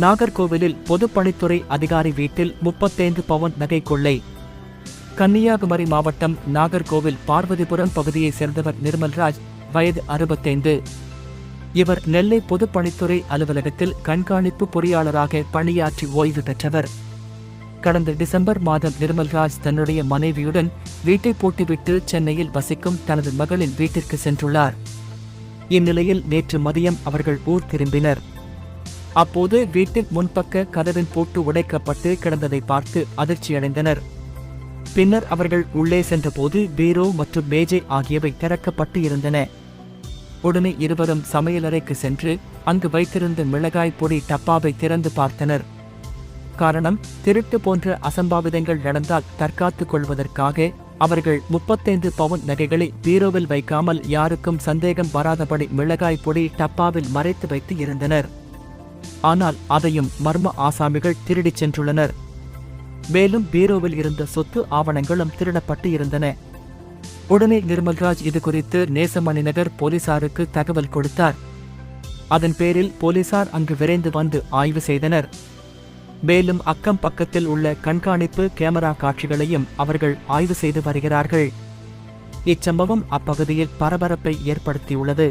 நாகர்கோவிலில் பொதுப்பணித்துறை அதிகாரி வீட்டில் முப்பத்தைந்து பவுன் நகை கொள்ளை. கன்னியாகுமரி மாவட்டம் நாகர்கோவில் பார்வதிபுரம் பகுதியைச் சேர்ந்தவர் நிர்மல்ராஜ் வயது அறுபத்தைந்து. இவர் நெல்லை பொதுப்பணித்துறை அலுவலகத்தில் கண்காணிப்பு பொறியாளராக பணியாற்றி ஓய்வு பெற்றவர். கடந்த டிசம்பர் மாதம் நிர்மல்ராஜ் தன்னுடைய மனைவியுடன் வீட்டை பூட்டிவிட்டு சென்னையில் வசிக்கும் தனது மகளின் வீட்டிற்கு சென்றுள்ளார். இந்நிலையில் நேற்று மதியம் அவர்கள் ஊர் திரும்பினர். அப்போது வீட்டின் முன்பக்க கதவின் பூட்டு உடைக்கப்பட்டு கிடந்ததை பார்த்து அதிர்ச்சியடைந்தனர். பின்னர் அவர்கள் உள்ளே சென்றபோது பீரோ மற்றும் மேஜை ஆகியவை திறக்கப்பட்டு இருந்தன. உடனே இருவரும் சமையலறைக்கு சென்று அங்கு வைத்திருந்த மிளகாய் பொடி டப்பாவை திறந்து பார்த்தனர். காரணம் திருட்டு போன்ற அசம்பாவிதங்கள் நடந்தால் தற்காத்துக் கொள்வதற்காக அவர்கள் முப்பத்தைந்து பவுன் நகைகளை பீரோவில் வைக்காமல் யாருக்கும் சந்தேகம் வராதபடி மிளகாய் பொடி டப்பாவில் மறைத்து வைத்து இருந்தனர். ஆனால் அதையும் மர்ம ஆசாமிகள் திருடிச் சென்றுள்ளனர். மேலும் பீரோவில் இருந்த சொத்து ஆவணங்களும் திருடப்பட்டு இருந்தன. உடனே நிர்மல்ராஜ் இது குறித்து நேசமணி நகர் போலீசாருக்கு தகவல் கொடுத்தார். அதன் பேரில் போலீசார் அங்கு விரைந்து வந்து ஆய்வு செய்தனர். மேலும் அக்கம் பக்கத்தில் உள்ள கண்காணிப்பு கேமரா காட்சிகளையும் அவர்கள் ஆய்வு செய்து வருகிறார்கள். இச்சம்பவம் அப்பகுதியில் பரபரப்பை ஏற்படுத்தியுள்ளது.